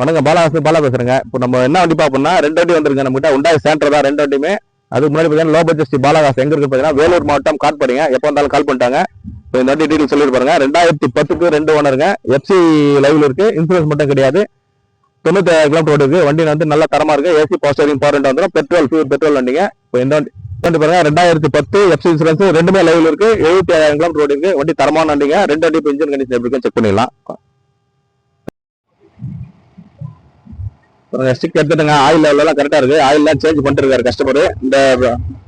வணக்கம் பாலாவாசி பாலா பேசுறேங்க. இப்போ நம்ம என்ன வண்டி பார்ப்போம்னா ரெண்டு வண்டி வந்துருங்க நம்ம கிட்ட உண்டாய் சேண்டர் தான் ரெண்டு வண்டியுமே. அதுக்கு முன்னாடி பார்த்தீங்கன்னா லோ பட்ஜெட் ஸ்ரீ எங்க இருக்கு பார்த்தீங்கன்னா வேலூர் மாவட்டம் காட்பாடிங்க. எப்போ வந்தாலும் கால் பண்ணிட்டாங்க. இப்போ இந்த வண்டி டீட்டெயில் சொல்லி பாருங்க. ரெண்டாயிரத்தி பத்துக்கு ரெண்டு ஓனருங்க எஃப்சி லைவ்ல இருக்கு. இன்சூரன்ஸ் மட்டும் கிடையாது. தொண்ணூத்தாயிரம் கிலோமீட்டர் ஓடி இருக்கு. வண்டி வந்து நல்ல தரமா இருக்கு. ஏசி பாஸ்டரிங் பவர் வந்துடும். பெட்ரோல் ஃபியூர் பெட்ரோல் வண்டிங்க. இப்போ இந்த வண்டி வண்டி பாருங்க. ரெண்டாயிரத்தி பத்து எஃப்சி இன்சூரன்ஸ் ரெண்டுமே லைவ்ல இருக்கு. எழுபத்தி ஐயாயிரம் கிலோமீட்டர் ஓடி இருக்கு. வண்டி தரமான வண்டிங்க. ரெண்டு வண்டி இப்போ இன்ஜின் கண்டிஷன் எப்படி செக் பண்ணிடலாம். ஸ்டிக் எடுத்துட்டுங்க. ஆயில் லெவலெல்லாம் கரெக்டாக இருக்குது இருக்கு. சேஞ்ச் பண்ணிட்டு இருக்காரு இந்த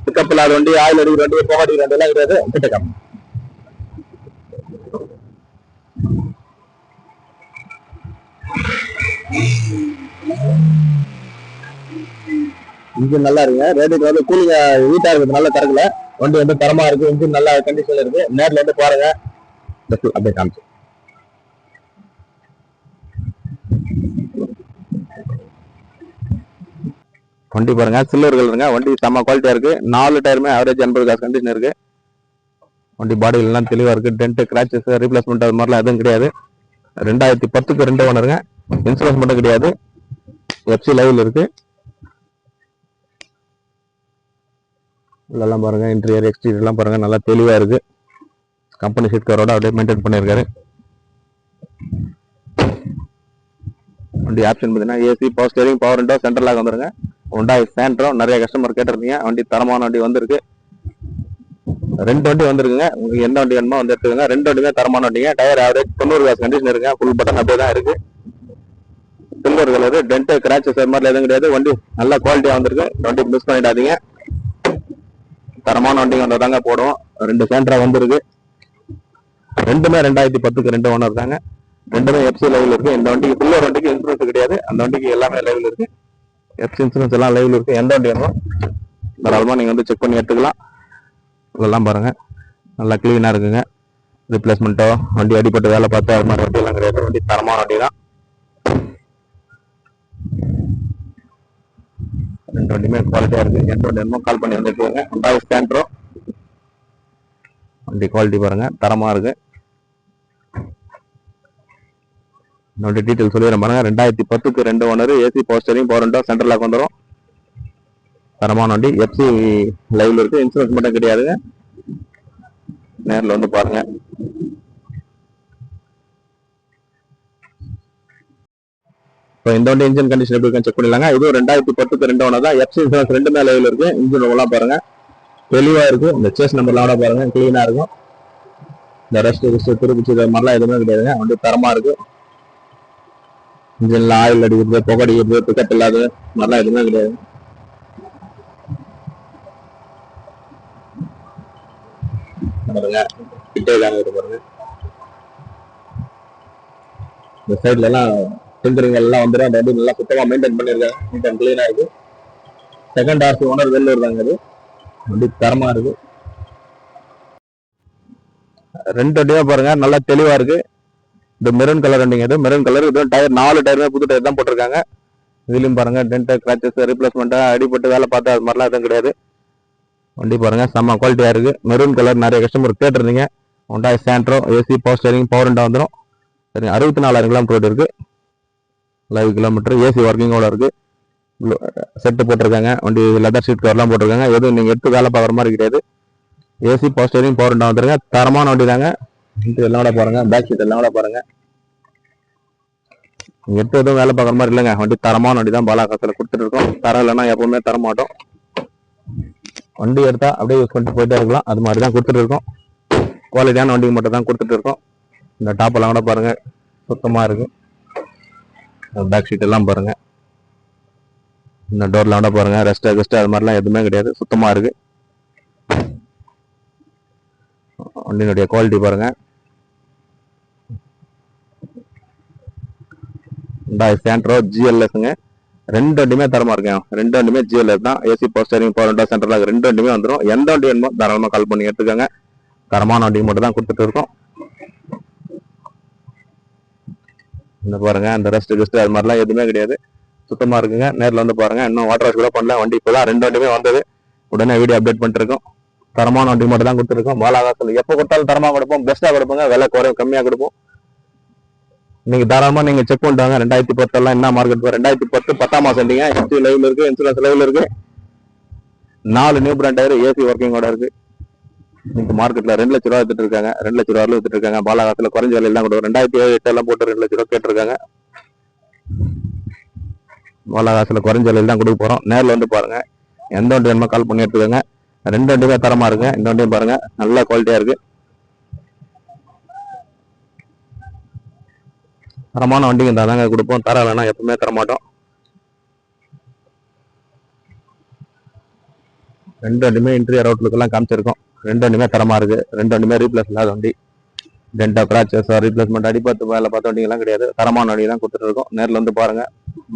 பிக்கப் இல்லாத வண்டி ஆயில் அடிக்கிற வண்டி போக அடிக்கிற வண்டி எல்லாம் கிடையாது. கிட்டக்கம் இன்ஜின் நல்லா இருக்குங்க. ரேட்டுக்கு வந்து கூலிங்க வீட்டா இருக்குது நல்லா திறக்கல. வண்டி வந்து தரமா இருக்கு. இன்ஜின் நல்ல கண்டிஷன்ல இருக்கு. நேரில் வந்து பாருங்க. அப்படியே காமிச்சு. வண்டி பாருங்க சில்வர் கலருங்க வண்டி செம்ம குவாலிட்டியா இருக்கு. நாலு டயருமே ஆவரேஜ் எண்பது காசு கண்டிஷன் இருக்கு. வண்டி பாடி எல்லாம் தெளிவா இருக்கு டென்ட் கிராச்சஸ் ரீப்ளேஸ்மெண்ட் அது மாதிரிலாம் எதுவும் கிடையாது. ரெண்டாயிரத்தி பத்துக்கு ரெண்டு ஓனருங்க இன்சூரன்ஸ் மட்டும் கிடையாது. எஃப்சி லைவ்ல இருக்கு. உள்ளெல்லாம் பாருங்க இன்டீரியர் எக்ஸ்டீரியர்லாம் பாருங்க நல்லா தெளிவா இருக்கு. கம்பெனி சீட் கவரோட அப்படியே மெயின்டைன் பண்ணியிருக்காரு. வண்டி ஆப்ஷன் பார்த்தீங்கன்னா AC power steering power window சென்ட்ரலாக வந்துருங்க. வந்துருங்க உண்டாய் நிறைய கஸ்டமர் கேட்டிருந்தீங்க. வண்டி தரமான வண்டி வந்திருக்கு. ரெண்டு வண்டி வந்திருக்குங்க. உங்களுக்கு எந்த வண்டி வேணுமோ வந்து எடுத்துக்கோங்க. ரெண்டு வண்டியுமே தரமான வண்டிங்க. டயர் ஆவரேஜ் தொண்ணூறு காசு கண்டிஷன் இருக்குங்க. ஃபுல் பட்டன் அப்படியே தான் இருக்கு. சில்வர் கலரு டென்ட் கிராச்சஸ் அது மாதிரி எதுவும் கிடையாது. வண்டி நல்ல குவாலிட்டியாக வந்திருக்கு. வண்டி மிஸ் பண்ணிடாதீங்க. தரமான வண்டி கொண்டு தாங்க போடுவோம். ரெண்டு சேண்ட்ரா வந்திருக்கு. ரெண்டுமே ரெண்டாயிரத்தி பத்துக்கு ரெண்டு ஓனர் தாங்க. ரெண்டுமே எஃப்சி லெவல் இருக்கு. இந்த வண்டிக்கு ஃபுல்லர் வண்டிக்கு இன்சூரன்ஸ் கிடையாது. அந்த வண்டிக்கு எல்லாமே லெவல் இருக்கு. எஃப்சி இன்சூரன்ஸ் எல்லாம் லைவ்ல இருக்கு. எந்த வண்டி வேணும் தாராளமாக நீங்கள் வந்து செக் பண்ணி எடுத்துக்கலாம். இதெல்லாம் பாருங்கள் நல்லா க்ளீனாக இருக்குங்க. ரிப்ளேஸ்மெண்ட்டோ வண்டி அடிப்பட்டு வேலை பார்த்து அது மாதிரி வண்டியெல்லாம் கிடையாது. வண்டி தரமான வண்டி தான் ரெண்டு வண்டியுமே குவாலிட்டியாக இருக்குது எந்த வண்டி வேணுமோ கால் பண்ணி வந்துட்டுருங்க ரெண்டாவது ஸ்டாண்ட்ரோ வண்டி குவாலிட்டி பாருங்கள் தரமாக இருக்குது என்னோட டீட்டெயில் சொல்லிடுறேன் பாருங்க. ரெண்டாயிரத்தி பத்துக்கு ரெண்டு owner AC போஸ்டரிங் power window central lock வந்துடும் தரமான வண்டி. எஃப்சி லைவ்ல இருக்கு. இன்சூரன்ஸ் மட்டும் கிடையாதுங்க. நேர்ல வந்து பாருங்க. இப்போ இந்த வண்டி இன்ஜின் கண்டிஷன் எப்படி செக் பண்ணிடலாங்க. இதுவும் ரெண்டாயிரத்தி பத்துக்கு ரெண்டு ஒன்று தான். எஃப்சி இன்சூரன்ஸ் ரெண்டுமே லைவ்ல இருக்கு. இன்ஜின் எல்லாம் பாருங்க. தெளிவாக இருக்கும் இந்த சேஸ் நம்பர்லாம் கூட பாருங்க. கிளீனா இருக்கும். இந்த ரெஸ்ட் ரிஸ்ட் திருப்பிச்சு இது மாதிரிலாம் எதுவுமே கிடையாதுங்க. வண்டி தரமா இருக்கும் இன்ஜின்ல ஆயில் அடிக்கிறது புகை அடிக்கிறது பிக்கப் இல்லாத மாதிரிலாம் எதுவுமே கிடையாது. பாருங்க. கிட்டே காமிக்கிட்டு பாருங்க. இந்த சைட்ல எல்லாம் டிங்கரிங் எல்லாம் வந்துடும் அந்த வண்டி நல்லா சுத்தமாக மெயின்டைன் பண்ணிருக்கேன் நீட் அண்ட் க்ளீனாக இருக்கு. செகண்ட் ஆர்சி ஓனர் வெளில இருந்தாங்க அது வண்டி தரமா இருக்கு. ரெண்டு வண்டியும் பாருங்க. நல்லா தெளிவா இருக்கு. இந்த மெரூன் கலர் வண்டிங்க இது. மெரூன் கலர் இது டயர் நாலு டயருமே புது டயர் தான் போட்டிருக்காங்க. இதுலயும் பாருங்க டென்ட் கிராச்சஸ் ரீப்ளேஸ்மெண்ட்டாக அடிபட்டு வேலை பார்த்தா அது மாதிரிலாம் எதுவும் கிடையாது. வண்டி பாருங்க செம்ம குவாலிட்டியாக இருக்கு. மெரூன் கலர் நிறைய கஸ்டமர் கேட்டிருந்தீங்க. Honda Santro AC power steering power window வந்துடும் சரிங்க அறுபத்தி நாலாயிரம் கிலோமீட்டர் இருக்கு. லைவ் கிலோமீட்டர் ஏசி ஒர்க்கிங்கோட இருக்கு. செட்டு போட்டிருக்காங்க. வண்டி லெதர் ஷீட் கவர்லாம் போட்டிருக்காங்க. எதுவும் நீங்கள் எடுத்து வேலை பார்க்குற மாதிரி கிடையாது. AC power steering power window வந்துருங்க. தரமான வண்டி தாங்க. இது எல்லாம் கூட பாருங்க. பேக் சீட் எல்லாம் கூட பாருங்க. நீங்க எதுவும் வேலை பார்க்குற மாதிரி இல்லைங்க. வண்டி தரமான வண்டி தான் பாலாகாசில் கொடுத்துட்டு இருக்கோம். தரம் இல்லைன்னா எப்பவுமே தர மாட்டோம். வண்டி எடுத்தா அப்படியே யூஸ் பண்ணிட்டு போயிட்டே இருக்கலாம். அது மாதிரி தான் கொடுத்துட்டு இருக்கோம். குவாலிட்டியான வண்டிக்கு மட்டும் தான் கொடுத்துட்டு இருக்கோம். இந்த டாப் எல்லாம் கூட பாருங்க. சுத்தமாக இருக்கு. பேக் ஷீட் எல்லாம் பாருங்க. இந்த டோர்லாம் கூட பாருங்க. ரெஸ்ட் ரெஸ்ட் அது மாதிரிலாம் எதுவுமே கிடையாது. சுத்தமாக இருக்கு. வண்டியினுடைய குவாலிட்டி பாருங்க. சேண்ட்ரோ ஜிஎல்எஸ்ங்க ரெண்டு வண்டியுமே தரமாக இருக்கேன். ரெண்டு வண்டியுமே ஜிஎல்எஸ் தான். ஏசி போஸ்டரிங் பவர் விண்டோ ரெண்டு வண்டியுமே வந்துடும் எந்த வண்டி வேணுமோ தாராளமாக கால் பண்ணி எடுத்துக்கோங்க. தரமான வண்டி மட்டும் தான் கொடுத்துட்டு இருக்கோம். இந்த பாருங்க அந்த ரெஸ்ட் கெஸ்ட் அது மாதிரிலாம் எதுவுமே கிடையாது. சுத்தமா இருக்குங்க. நேர்ல வந்து பாருங்க. இன்னும் வாட்டர் வாஷ் கூட பண்ணல. வண்டி இப்பதான் ரெண்டு வண்டியுமே வந்தது. உடனே வீடியோ அப்டேட் பண்ணிட்டு இருக்கோம். தரமான வண்டி மட்டும் தான் கொடுத்துருக்கோம். பாலாகாசல் எப்போ கொடுத்தாலும் தரமாக கொடுப்போம். பெஸ்ட்டாக கொடுப்போங்க. விலை குறைவு கம்மியாக கொடுப்போம். நீங்கள் தாராளமாக நீங்கள் செக் பண்ணிட்டாங்க ரெண்டாயிரத்தி பத்தெல்லாம் என்ன மார்க்கெட் ரெண்டாயிரத்தி பத்து பத்தாம் மாதம் நீங்க ஹெச்டி லைவில் இருக்குது இன்சூரன்ஸ் லைவ்ல இருக்குது நாலு நியூ பிராண்ட் டயர் ஏசி ஒர்க்கிங்கோட இருக்குது இன்னைக்கு மார்க்கெட்டில் ரெண்டு லட்ச ரூபா வித்துட்டு இருக்காங்க. ரெண்டு லட்ச ரூபா வித்துட்டு இருக்காங்க. பாலாகாசத்தில் குறைஞ்ச விலையில தான் கொடுக்கும் ரெண்டாயிரத்தி ஏழு எட்டு எல்லாம் போட்டு ரெண்டு லட்ச ரூபா கேட்டிருக்காங்க. பாலாகாசுல குறைஞ்ச விலையெல்லாம் தான் கொடுக்க போகிறோம் நேரில் வந்து பாருங்கள் எந்த ஒன்று வேணுமோ கால் பண்ணி எடுத்துக்கோங்க. ரெண்டு வண்டியுமே தரமா இருக்கு. இந்த வண்டியும் பாருங்க. நல்ல குவாலிட்டியா இருக்கு. தரமான வண்டிங்க தாங்க கொடுப்போம். தர இல்லைன்னா எப்பவுமே தர மாட்டோம் ரெண்டு வண்டியுமே இன்டீரியர் அவுட்லுக்கெல்லாம் காமிச்சிருக்கோம். ரெண்டு வண்டியுமே தரமா இருக்கு. ரெண்டு வண்டியுமே ரீப்ளேஸ் இல்லாத வண்டி. டென்டா கிராச்சஸ் ரீப்ளேஸ்மெண்ட் அடிப்பத்து வேலை பார்த்த வண்டிங்கெல்லாம் கிடையாது. தரமான வண்டி தான் கொடுத்துட்டு இருக்கோம். நேரில் வந்து பாருங்க.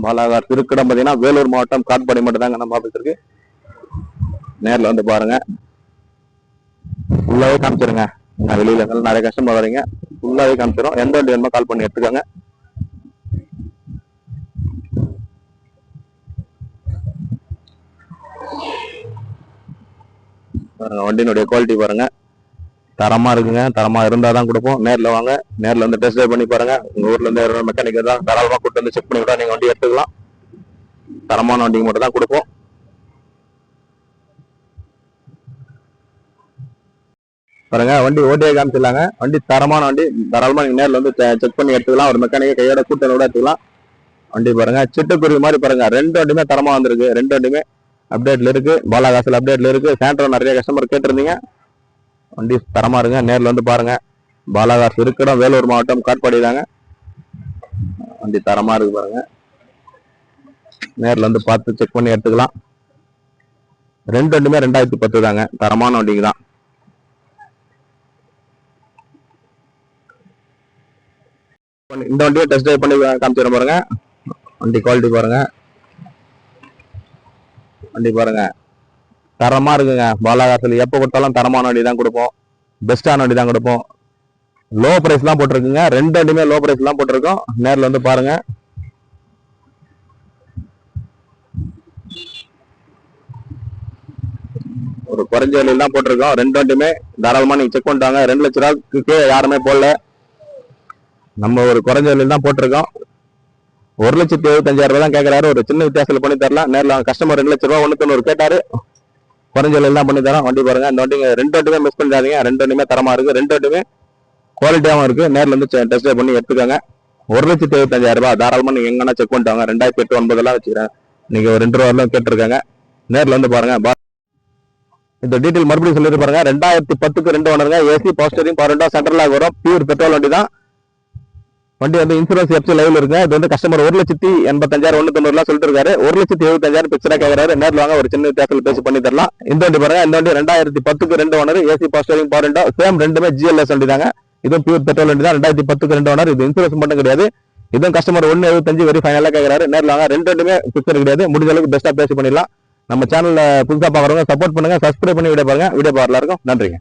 பாலாகார் திருக்கிடம் பார்த்தீங்கன்னா வேலூர் மாவட்டம் காட்பாடி மட்டும் தாங்க நம்ம ஆஃபீஸ் இருக்கு. நேரில் வந்து பாருங்க. ஃபுல்லாகவே காமிச்சிருங்க. நான் வெளியில இருந்தாலும் நிறைய கஸ்டமர் வரீங்க ஃபுல்லாகவே காமிச்சிடும் எந்த வண்டி வேணுமோ கால் பண்ணி எடுத்துக்கோங்க. பாருங்க வண்டியினுடைய குவாலிட்டி பாருங்க. தரமா இருக்குங்க. தரமா இருந்தா தான் கொடுப்போம். நேரில் வாங்க. நேரில் வந்து டெஸ்ட் பண்ணி பாருங்க. உங்க ஊர்ல இருந்து மெக்கானிக் தான் தாராளமா கூட்டு வந்து செக் பண்ணி கூட நீங்க வண்டி எடுத்துக்கலாம். தரமான வண்டிக்கு மட்டும் தான் கொடுப்போம். பாருங்க வண்டி ஓட்டியே காமிச்சிடலாங்க. வண்டி தரமான வண்டி தாராளமாக நீங்க நேரில் வந்து செக் பண்ணி எடுத்துக்கலாம். ஒரு மெக்கானிக்கை கையோட கூட்டணி கூட எடுத்துக்கலாம். வண்டி பாருங்க சிட்டுக்குருவி மாதிரி பாருங்க. ரெண்டு வண்டியுமே தரமா வந்திருக்கு. ரெண்டு வண்டியுமே அப்டேட்ல இருக்கு. பாலாகாசில் அப்டேட்ல இருக்கு. சேண்ட்ரோ நிறைய கஸ்டமர் கேட்டிருந்தீங்க. வண்டி தரமா இருங்க. நேரில் வந்து பாருங்க. பாலாகாஸ் இருக்கடம் வேலூர் மாவட்டம் காட்பாடி தாங்க. வண்டி தரமா இருக்கு பாருங்க. நேரில் வந்து பார்த்து செக் பண்ணி எடுத்துக்கலாம். ரெண்டு வண்டியுமே ரெண்டாயிரத்தி பத்து தாங்க. தரமான வண்டிங்க தான். இந்த வண்டியை டெஸ்ட் ட்ரைவ் பண்ணி காமிச்சிட பாருங்க. வண்டி குவாலிட்டி பாருங்க. வண்டி பாருங்க. தரமா இருக்குங்க. பாலாகாசல் எப்போ கொடுத்தாலும் தரமான வண்டி தான் கொடுப்போம். பெஸ்டான வண்டி தான் கொடுப்போம். லோ ப்ரைஸ்லாம் போட்டிருக்குங்க. ரெண்டு வண்டியுமே லோ ப்ரைஸ்லாம் போட்டிருக்கோம். நேரில் வந்து பாருங்க. ஒரு குறைஞ்ச வழியில் தான் போட்டிருக்கோம். ரெண்டு வண்டியுமே தாராளமாக நீங்கள் செக் பண்ணிட்டாங்க. ரெண்டு லட்ச ரூபாய்க்கு யாருமே போடல. நம்ம ஒரு குறைஞ்ச விலையில் தான் போட்டிருக்கோம். ஒரு லட்சத்தி எழுபத்தஞ்சாயிரம் ரூபாய் தான் கேட்கறாரு ஒரு சின்ன வித்தியாசத்தில் பண்ணி தரலாம் நேரில் கஸ்டமர் ரெண்டு லட்ச ரூபா ஒன்று தொண்ணூறு கேட்டாரு. குறைஞ்ச விலையில் தான் பண்ணி தரோம். வண்டி பாருங்க. இந்த வண்டிங்க ரெண்டு வண்டியுமே மிஸ் பண்ணிடாதீங்க. ரெண்டு வண்டியுமே தரமாக இருக்குது ரெண்டு வண்டியுமே குவாலிட்டியாகவும் இருக்குது நேரில் வந்து டெஸ்ட் பண்ணி எடுத்துக்கோங்க. ஒரு லட்சத்தி எழுபத்தஞ்சாயிரம் ரூபாய் தாராளமாக நீங்கள் எங்கன்னா செக் பண்ணிட்டு ரெண்டாயிரத்தி எட்டு ஒன்பதெல்லாம் வச்சுக்கிறேன். நீங்கள் ஒரு ரெண்டு ரூபா கேட்டிருக்காங்க. நேரில் வந்து பாருங்க. பா- இந்த டீட்டெயில் மறுபடியும் சொல்லிட்டு பாருங்க. ரெண்டாயிரத்தி பத்துக்கு ரெண்டு ஒன்றுங்க ஏசி பாஸ்டரிங் பவர் சென்ட்ரலாக வரும். பியூர் பெட்ரோல் வண்டி தான். வண்டி வந்து இன்சூரன்ஸ் எப்சி லைவ்ல இருக்கு. இது வந்து கஸ்டமர் ஒரு லட்சத்தி எண்பத்தஞ்சாயிரம் ஒன்று தொண்ணூறுலாம் சொல்லிட்டு இருக்காரு ஒரு லட்சத்தி எழுபத்தஞ்சாயிரம் பிக்சரா கேட்கறாரு நேரில் வாங்க ஒரு சின்ன வித்தியாசத்தில் பேசி பண்ணி தரலாம். இந்த வண்டி பாருங்க இந்த வண்டி ரெண்டாயிரத்தி பத்துக்கு ரெண்டு ஓனர் ஏசி பாஸ்டரிங் பவர் சேம் ரெண்டுமே ஜிஎல்எஸ் வண்டி தாங்க. இதுவும் பியூர் பெட்ரோல் வண்டி தான். ரெண்டாயிரத்தி பத்துக்கு ரெண்டு ஓனர் இது இன்சூரன்ஸ் மட்டும் கிடையாது. இதுவும் கஸ்டமர் ஒன்று எழுபத்தஞ்சு வெரி ஃபைனலாக கேட்கறாரு நேரில் வாங்க ரெண்டு ரெண்டுமே பிக்சர் கிடையாது. முடிஞ்ச அளவுக்கு பெஸ்ட்டாக பேசி பண்ணிடலாம். நம்ம சேனலில் புதுசாக பார்க்குறவங்க சப்போர்ட் பண்ணுங்க சப்ஸ்கிரைப் பண்ணி வீடியோ பாருங்க. வீடியோ பார்க்கலாம் இருக்கும் நன்றிங்க.